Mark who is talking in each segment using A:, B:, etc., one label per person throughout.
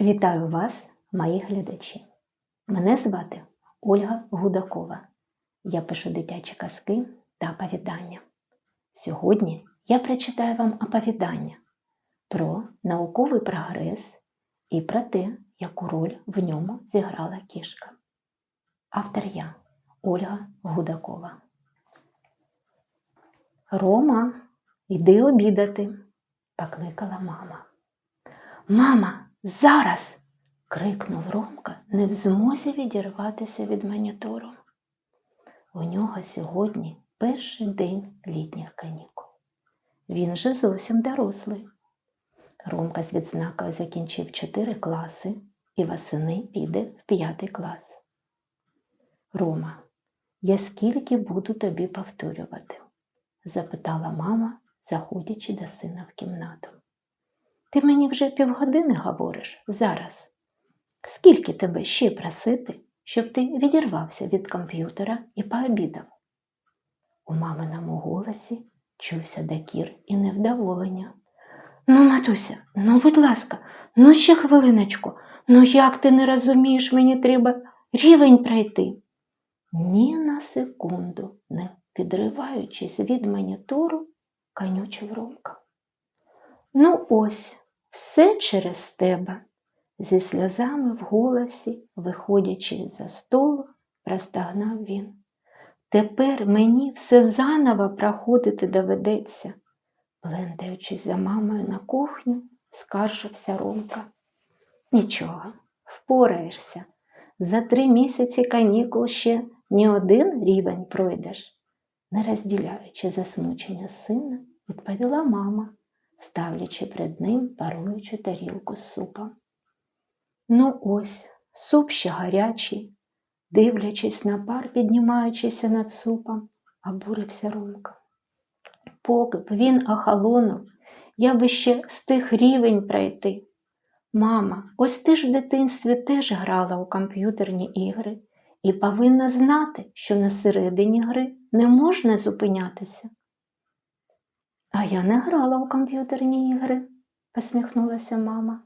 A: Вітаю вас, мої глядачі. Мене звати Ольга Гудакова. Я пишу дитячі казки та оповідання. Сьогодні я прочитаю вам оповідання про науковий прогрес і про те, яку роль в ньому зіграла кішка. Автор я Ольга Гудакова. Рома, йди обідати, покликала мама. Мама, зараз. крикнув Ромка, не в змозі відірватися від монітору. У нього сьогодні перший день літніх канікул. Він же зовсім дорослий. Ромка з відзнакою закінчив 4 класи і восени піде в 5 клас. Рома, я скільки буду тобі повторювати? запитала мама, заходячи до сина в кімнату. Ти мені вже півгодини говориш зараз. Скільки тебе ще просити, щоб ти відірвався від комп'ютера і пообідав? У маминому голосі чувся докір і невдоволення. Ну, матуся, ну, будь ласка, ну ще хвилиночку. Ну як ти не розумієш, мені треба рівень пройти. Ні на секунду, не відриваючись від монітору, конючив Ромка. Ну ось, все через тебе, зі сльозами в голосі, виходячи за столу, простагнав він. Тепер мені все заново проходити доведеться, плентаючись за мамою на кухню, скаржився Ромка. Нічого, впораєшся. За три місяці канікул ще ні один рівень пройдеш, не розділяючи засмучення сина, відповіла мама ставлячи перед ним паруючу тарілку з супом. Ну ось, суп ще гарячий, дивлячись на пар, піднімаючися над супом, обурився Ромка. Поки б він охолонув, я би ще з тих рівень пройти. Мама, ось ти ж в дитинстві теж грала у комп'ютерні ігри і повинна знати, що на середині гри не можна зупинятися. А я не грала у комп'ютерні ігри, посміхнулася мама.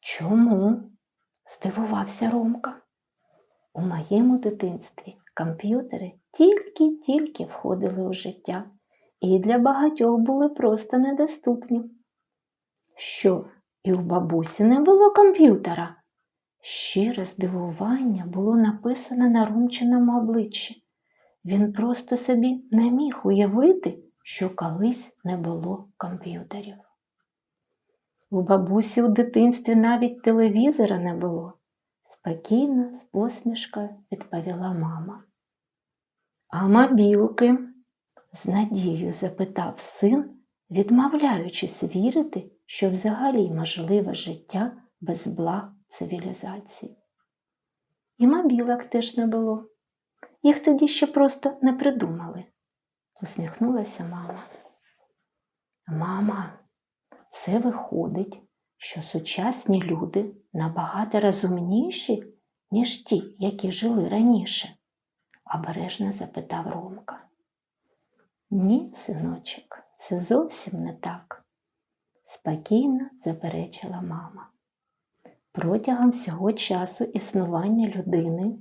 A: Чому? здивувався Ромка. У моєму дитинстві комп'ютери тільки-тільки входили у життя і для багатьох були просто недоступні. Що, і у бабусі не було комп'ютера? Щире здивування було написано на Ромчиному обличчі. Він просто собі не міг уявити що колись не було комп'ютерів. У бабусі у дитинстві навіть телевізора не було, спокійно, з посмішкою відповіла мама. А мобілки? з надією запитав син, відмовляючись вірити, що взагалі можливе життя без благ цивілізації. І мобілок теж не було. Їх тоді ще просто не придумали усміхнулася мама. Мама, це виходить, що сучасні люди набагато розумніші, ніж ті, які жили раніше, обережно запитав Ромка. Ні, синочок, це зовсім не так, спокійно заперечила мама. Протягом всього часу існування людини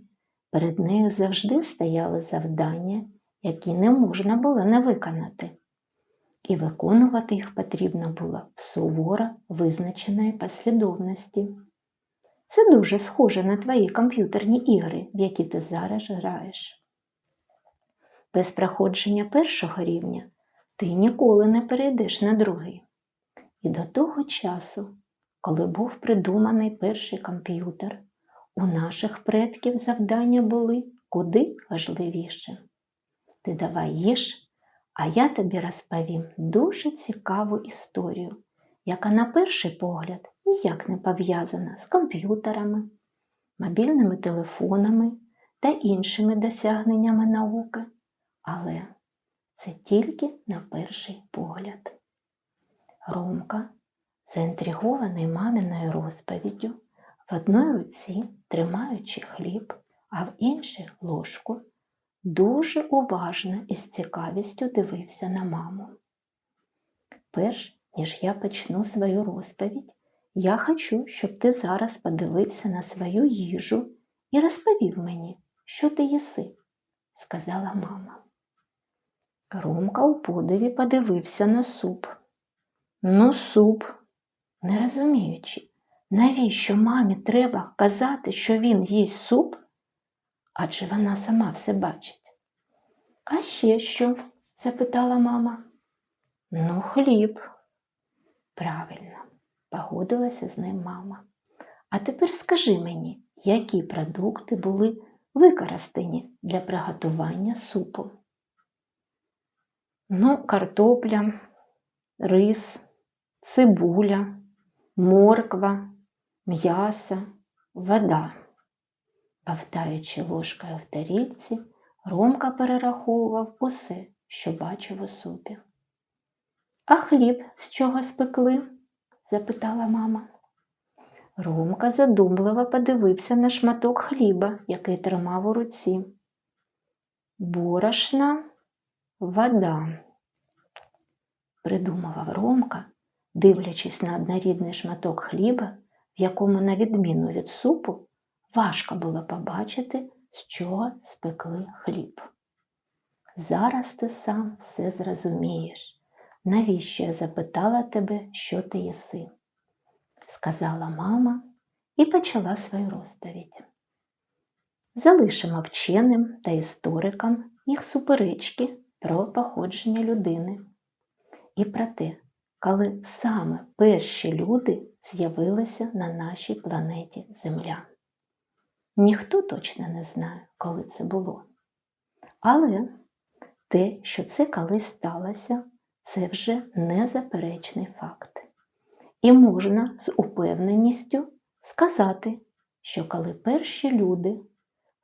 A: перед нею завжди стояли завдання які не можна було не виконати, і виконувати їх потрібно було в суворо визначеної послідовності. Це дуже схоже на твої комп'ютерні ігри, в які ти зараз граєш. Без проходження першого рівня ти ніколи не перейдеш на другий. І до того часу, коли був придуманий перший комп'ютер, у наших предків завдання були куди важливіше. Ти давай а я тобі розповім дуже цікаву історію, яка на перший погляд ніяк не пов'язана з комп'ютерами, мобільними телефонами та іншими досягненнями науки. Але це тільки на перший погляд. Ромка, заінтригований маминою розповіддю, в одній руці тримаючи хліб, а в іншій ложку дуже уважно і з цікавістю дивився на маму. Перш ніж я почну свою розповідь, я хочу, щоб ти зараз подивився на свою їжу і розповів мені, що ти їси, сказала мама. Ромка у подиві подивився на суп. Ну, суп, не розуміючи, навіщо мамі треба казати, що він їсть суп, адже вона сама все бачить. А ще що? запитала мама. Ну, хліб. Правильно, погодилася з ним мама. А тепер скажи мені, які продукти були використані для приготування супу? Ну, картопля, рис, цибуля, морква, м'ясо, вода. Бавтаючи ложкою в тарілці, Ромка перераховував усе, що бачив у супі. А хліб з чого спекли? запитала мама. Ромка задумливо подивився на шматок хліба, який тримав у руці. Борошна, вода, придумував Ромка, дивлячись на однорідний шматок хліба, в якому, на відміну від супу, важко було побачити, з чого спекли хліб. Зараз ти сам все зрозумієш, навіщо я запитала тебе, що ти їси, сказала мама і почала свою розповідь. Залишимо вченим та історикам їх суперечки про походження людини і про те, коли саме перші люди з'явилися на нашій планеті Земля. Ніхто точно не знає, коли це було. Але те, що це колись сталося, це вже незаперечний факт. І можна з упевненістю сказати, що коли перші люди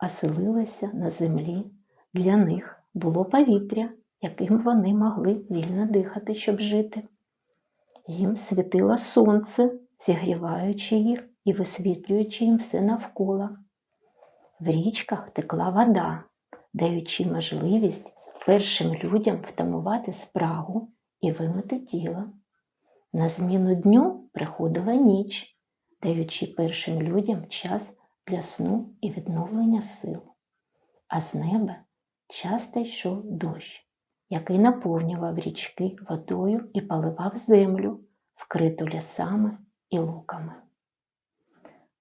A: оселилися на землі, для них було повітря, яким вони могли вільно дихати, щоб жити. Їм світило сонце, зігріваючи їх і висвітлюючи їм все навколо. В річках текла вода, даючи можливість першим людям втамувати спрагу і вимити тіло. На зміну дню приходила ніч, даючи першим людям час для сну і відновлення сил. А з неба часто йшов дощ, який наповнював річки водою і поливав землю, вкриту лісами і луками.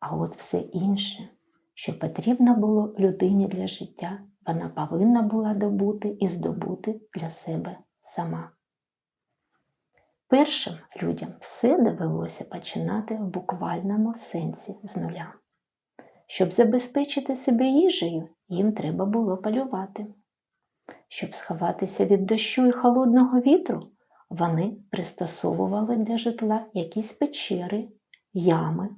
A: А от все інше, що потрібно було людині для життя, вона повинна була добути і здобути для себе сама. Першим людям все довелося починати в буквальному сенсі з нуля. Щоб забезпечити себе їжею, їм треба було полювати. Щоб сховатися від дощу і холодного вітру, вони пристосовували для житла якісь печери, ями.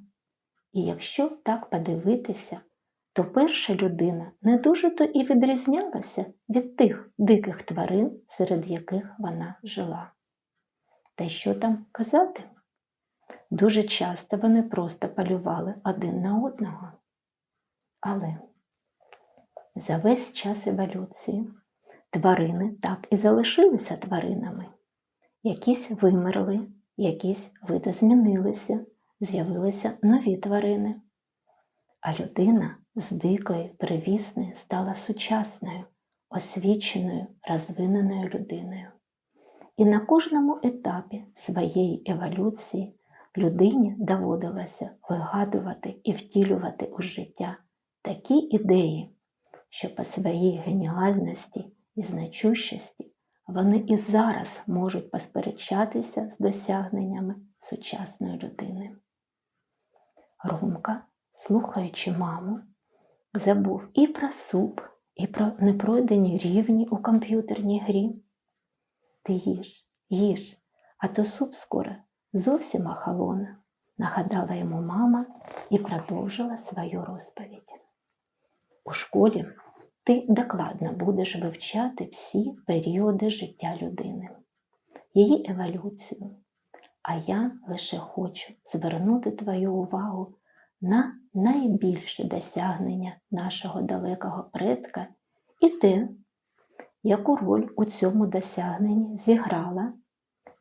A: І якщо так подивитися, то перша людина не дуже то і відрізнялася від тих диких тварин, серед яких вона жила. Та що там казати? Дуже часто вони просто полювали один на одного. Але за весь час еволюції тварини так і залишилися тваринами. Якісь вимерли, якісь види змінилися, з'явилися нові тварини. А людина з дикої, привісної стала сучасною, освіченою, розвиненою людиною. І на кожному етапі своєї еволюції людині доводилося вигадувати і втілювати у життя такі ідеї, що по своїй геніальності і значущості вони і зараз можуть посперечатися з досягненнями сучасної людини. Ромка, слухаючи маму, забув і про суп, і про непройдені рівні у комп'ютерній грі. Ти їж, їж, а то суп скоро зовсім охолоне, нагадала йому мама і продовжила свою розповідь. У школі ти докладно будеш вивчати всі періоди життя людини, її еволюцію. А я лише хочу звернути твою увагу на найбільші досягнення нашого далекого предка і те, яку роль у цьому досягненні зіграла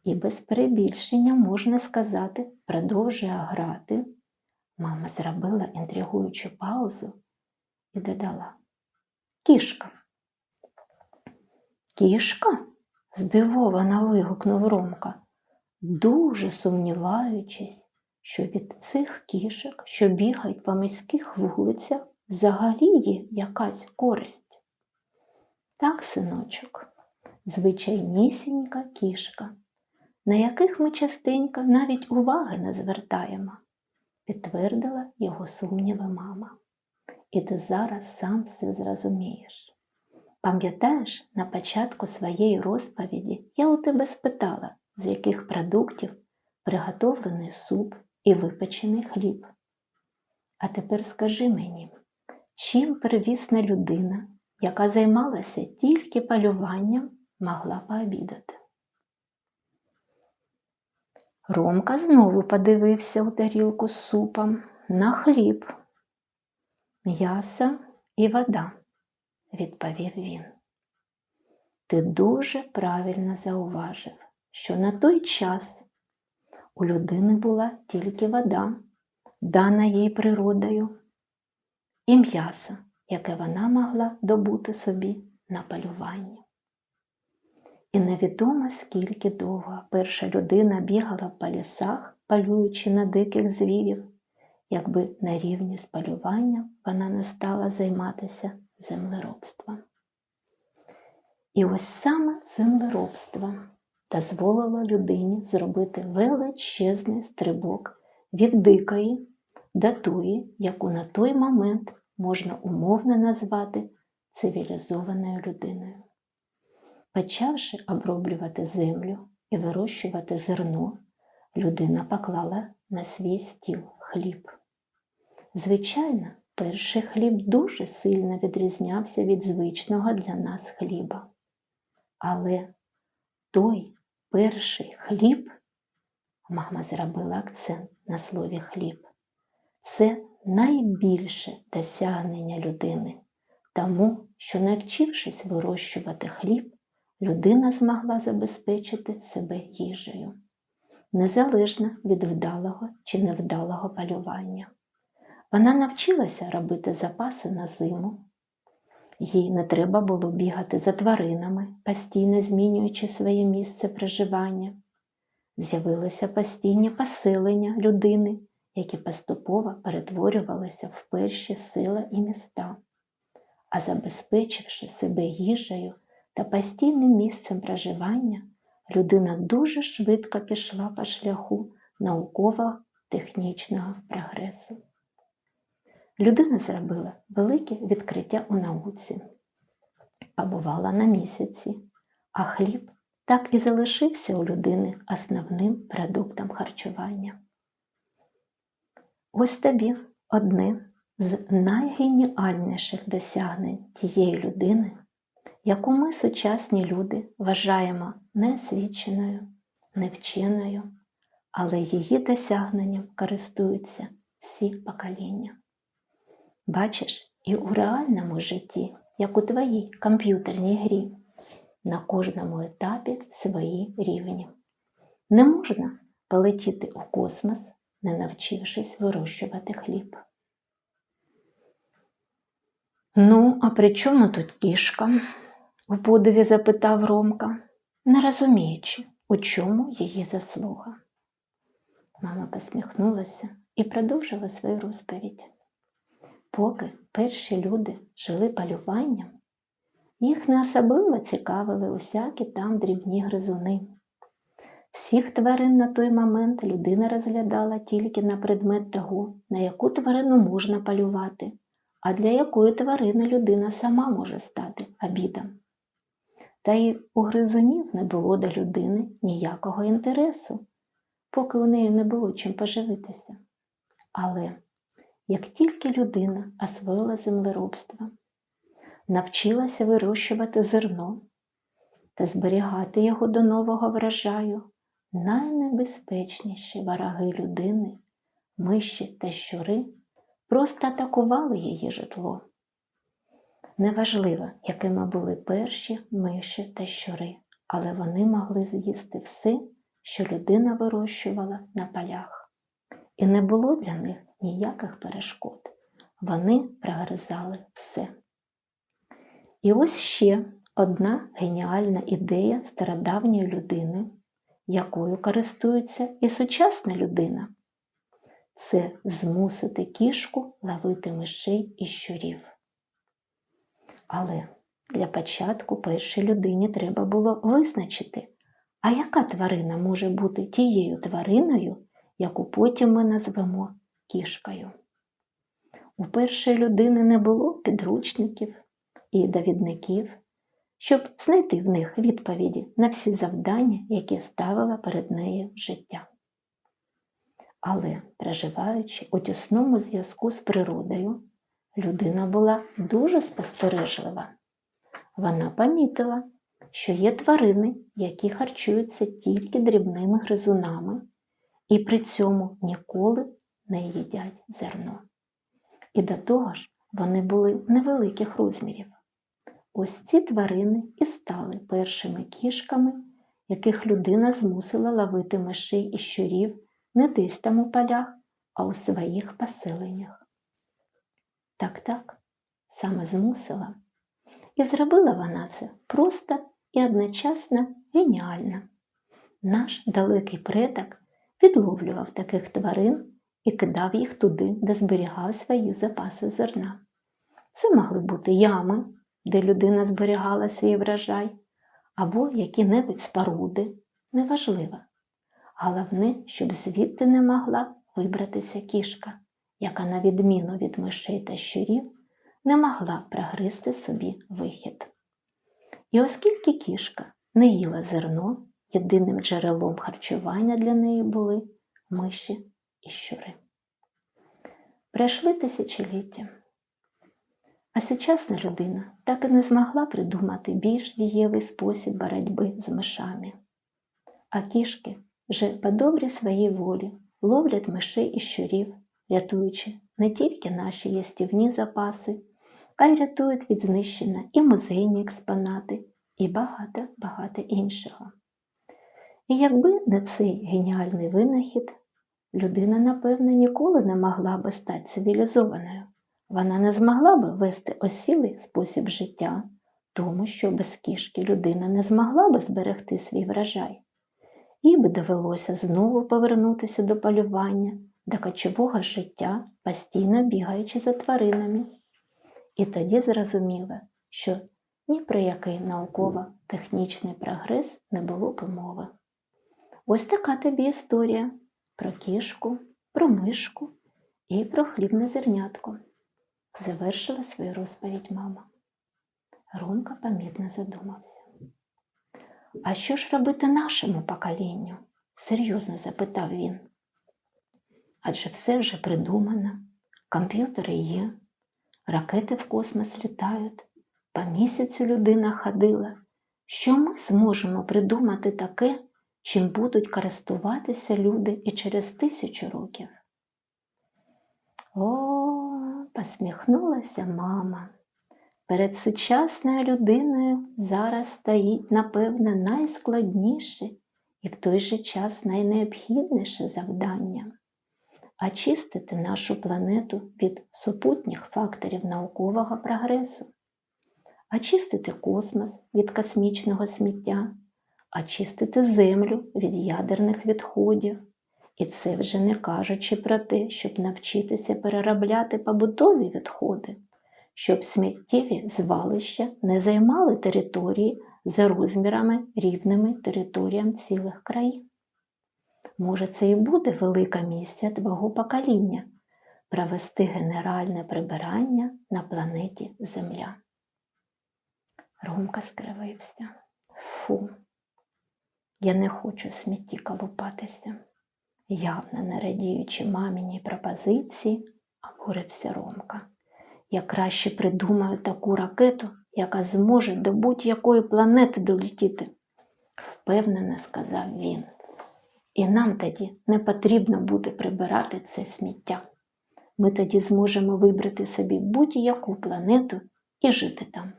A: і без перебільшення можна сказати, продовжує грати, мама зробила інтригуючу паузу і додала Кішка. Кішка? здивовано вигукнув Ромка, дуже сумніваючись, що від цих кішок, що бігають по міських вулицях, взагалі є якась користь. Так, синочок, звичайнісінька кішка, на яких ми частенько навіть уваги не звертаємо, підтвердила його сумніви мама. І ти зараз сам все зрозумієш. Пам'ятаєш, на початку своєї розповіді я у тебе спитала, з яких продуктів приготовлений суп і випечений хліб. А тепер скажи мені, чим первісна людина, яка займалася тільки полюванням, могла пообідати? Ромка знову подивився у тарілку з супом на хліб, м'ясо і вода відповів він. Ти дуже правильно зауважив, що на той час у людини була тільки вода, дана їй природою, і м'ясо, яке вона могла добути собі на полюванні. І невідомо, скільки довго перша людина бігала по лісах, полюючи на диких звірів, якби на рівні з полюванням вона не стала займатися землеробства. І ось саме землеробство дозволило людині зробити величезний стрибок від дикої до тої, яку на той момент можна умовно назвати цивілізованою людиною. Почавши оброблювати землю і вирощувати зерно, людина поклала на свій стіл хліб. Звичайно, Перший хліб дуже сильно відрізнявся від звичного для нас хліба. Але той перший хліб, мама зробила акцент на слові хліб, це найбільше досягнення людини, тому що, навчившись вирощувати хліб, людина змогла забезпечити себе їжею, незалежно від вдалого чи невдалого полювання. Вона навчилася робити запаси на зиму. Їй не треба було бігати за тваринами, постійно змінюючи своє місце проживання. З'явилися постійні поселення людини, які поступово перетворювалися в перші села і міста. А забезпечивши себе їжею та постійним місцем проживання, людина дуже швидко пішла по шляху науково-технічного прогресу. Людина зробила велике відкриття у науці, побувала на місяці, а хліб так і залишився у людини основним продуктом харчування. Ось тобі одне з найгеніальніших досягнень тієї людини, яку ми, сучасні люди, вважаємо неосвіченою, невченою, але її досягненням користуються всі покоління. Бачиш, і у реальному житті, як у твоїй комп'ютерній грі, на кожному етапі свої рівні. Не можна полетіти у космос, не навчившись вирощувати хліб. Ну, а при чому тут кішка? у подиві запитав Ромка, не розуміючи, у чому її заслуга. Мама посміхнулася і продовжила свою розповідь. Поки перші люди жили полюванням, їх не особливо цікавили усякі там дрібні гризуни. Всіх тварин на той момент людина розглядала тільки на предмет того, на яку тварину можна полювати, а для якої тварини людина сама може стати обідом. Та й у гризунів не було до людини ніякого інтересу, поки у неї не було чим поживитися. Але як тільки людина освоїла землеробство, навчилася вирощувати зерно та зберігати його до нового врожаю, найнебезпечніші вороги людини, миші та щури просто атакували її житло. Неважливо, якими були перші миші та щури, але вони могли з'їсти все, що людина вирощувала на полях. І не було для них ніяких перешкод. Вони прогризали все. І ось ще одна геніальна ідея стародавньої людини, якою користується і сучасна людина це змусити кішку ловити мишей і щурів. Але для початку першій людині треба було визначити, а яка тварина може бути тією твариною, яку потім ми назвемо кішкою. У першої людини не було підручників і довідників, щоб знайти в них відповіді на всі завдання, які ставила перед нею життя. Але, проживаючи у тісному зв'язку з природою, людина була дуже спостережлива. Вона помітила, що є тварини, які харчуються тільки дрібними гризунами і при цьому ніколи не їдять зерно. І до того ж вони були невеликих розмірів. Ось ці тварини і стали першими кішками, яких людина змусила ловити мишей і щурів не десь там у полях, а у своїх поселеннях. Так, так, саме змусила. І зробила вона це просто і одночасно геніально. Наш далекий предок відловлював таких тварин і кидав їх туди, де зберігав свої запаси зерна. Це могли бути ями, де людина зберігала свій врожай, або які-небудь споруди, неважливо. Головне, щоб звідти не могла вибратися кішка, яка, на відміну від мишей та щурів, не могла прогризти собі вихід. І оскільки кішка не їла зерно, єдиним джерелом харчування для неї були миші і щури. Пройшли тисячоліття. А сучасна людина так і не змогла придумати більш дієвий спосіб боротьби з мишами. А кішки вже по добрій своїй волі ловлять мишей і щурів, рятуючи не тільки наші їстівні запаси, а й рятують від знищення і музейні експонати, і багато-багато іншого. І якби не цей геніальний винахід, людина, напевне, ніколи не могла би стати цивілізованою. Вона не змогла би вести осілий спосіб життя, тому що без кішки людина не змогла би зберегти свій врожай. Їй би довелося знову повернутися до полювання, до кочового життя, постійно бігаючи за тваринами. І тоді зрозуміло, що ні про який науково-технічний прогрес не було б мови. Ось така тобі історія про кішку, про мишку і про хлібне зернятко. Завершила свою розповідь мама. Ромка помітно задумався. А що ж робити нашому поколінню? серйозно запитав він. Адже все вже придумано, комп'ютери є, ракети в космос літають, по місяцю людина ходила. Що ми зможемо придумати таке, чим будуть користуватися люди і через тисячу років? О, посміхнулася мама. Перед сучасною людиною зараз стоїть, напевне, найскладніше і в той же час найнеобхідніше завдання очистити нашу планету від супутніх факторів наукового прогресу, очистити космос від космічного сміття, очистити Землю від ядерних відходів. І це вже не кажучи про те, щоб навчитися переробляти побутові відходи щоб сміттєві звалища не займали території за розмірами рівними територіям цілих країн. Може, це і буде велика місія твого покоління провести генеральне прибирання на планеті Земля. Ромка скривився. Фу, я не хочу смітті колупатися. Явно не радіючи маміній пропозиції, обурився Ромка. Я краще придумаю таку ракету, яка зможе до будь-якої планети долетіти, впевнено сказав він. І нам тоді не потрібно буде прибирати це сміття. Ми тоді зможемо вибрати собі будь-яку планету і жити там.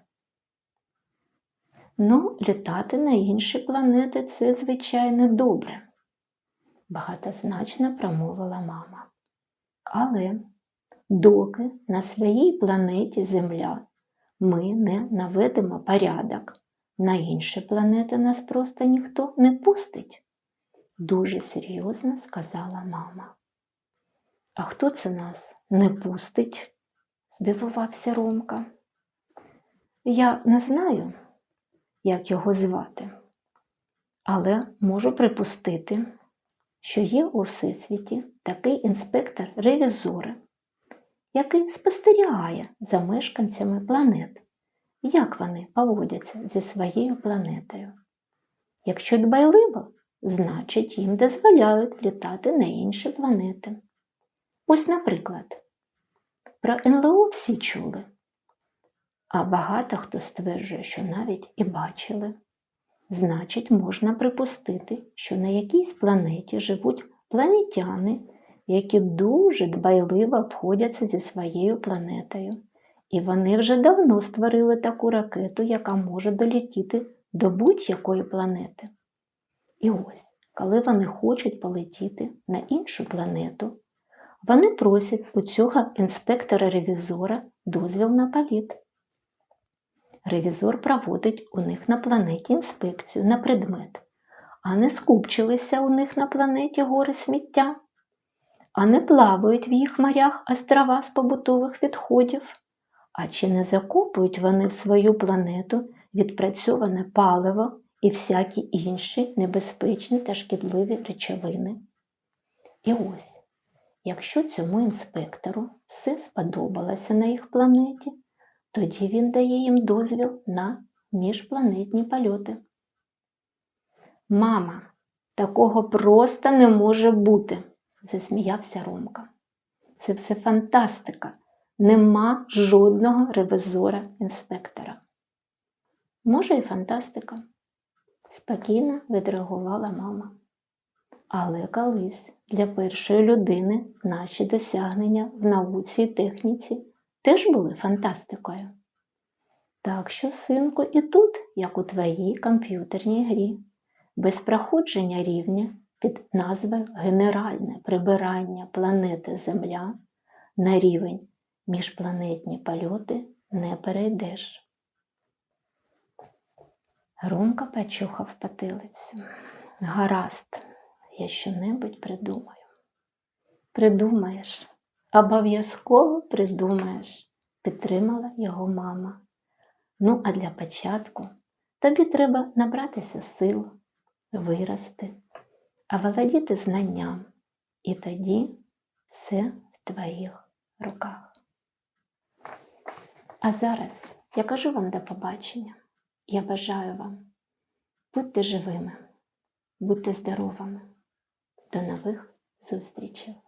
A: Ну, літати на інші планети це, звичайно, добре, багатозначно промовила мама. Але доки на своїй планеті Земля ми не наведемо порядок, на інші планети нас просто ніхто не пустить, дуже серйозно сказала мама. А хто це нас не пустить? здивувався Ромка. Я не знаю, як його звати, але можу припустити, що є у всесвіті такий інспектор ревізори, який спостерігає за мешканцями планет, як вони поводяться зі своєю планетою. Якщо дбайливо, значить їм дозволяють літати на інші планети. Ось, наприклад, про НЛО всі чули, а багато хто стверджує, що навіть і бачили. Значить, можна припустити, що на якійсь планеті живуть планетяни, які дуже дбайливо обходяться зі своєю планетою. І вони вже давно створили таку ракету, яка може долетіти до будь-якої планети. І ось, коли вони хочуть полетіти на іншу планету, вони просять у цього інспектора-ревізора дозвіл на політ. Ревізор проводить у них на планеті інспекцію на предмет, а не скупчилися у них на планеті гори сміття, а не плавають в їх морях острова з побутових відходів, а чи не закопують вони в свою планету відпрацьоване паливо і всякі інші небезпечні та шкідливі речовини. І ось, якщо цьому інспектору все сподобалося на їх планеті, тоді він дає їм дозвіл на міжпланетні польоти. Мама, такого просто не може бути, засміявся Ромка. Це все фантастика. Нема жодного ревізора інспектора. Може, і фантастика, спокійно відреагувала мама. Але колись для першої людини наші досягнення в науці і техніці теж були фантастикою. Так що, синку, і тут, як у твоїй комп'ютерній грі, без проходження рівня під назвою Генеральне прибирання планети Земля на рівень міжпланетні польоти не перейдеш. Ромка почухав потилицю. Гаразд, я щонебудь придумаю. Придумаєш, обов'язково придумаєш, підтримала його мама. Ну, а для початку тобі треба набратися сил, вирости, оволодіти знанням, і тоді все в твоїх руках. А зараз я кажу вам до побачення. Я бажаю вам будьте живими, будьте здоровими. До нових зустрічей!